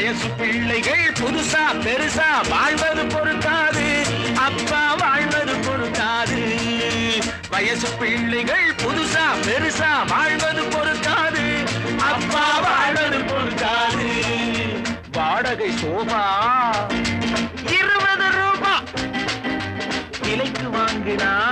வயசு பிள்ளைகள் புதுசா பெருசா வாழ்வது பொறுத்தாது. அப்பா வாழ்வது பொறுத்தாது. வயசு பிள்ளைகள் புதுசா பெருசா வாழ்வது பொறுத்தாது. அப்பா வாழ்வது பொறுத்தாது. வாடகை சோபா. இருபது ரூபா. விலைக்கு வாங்கினா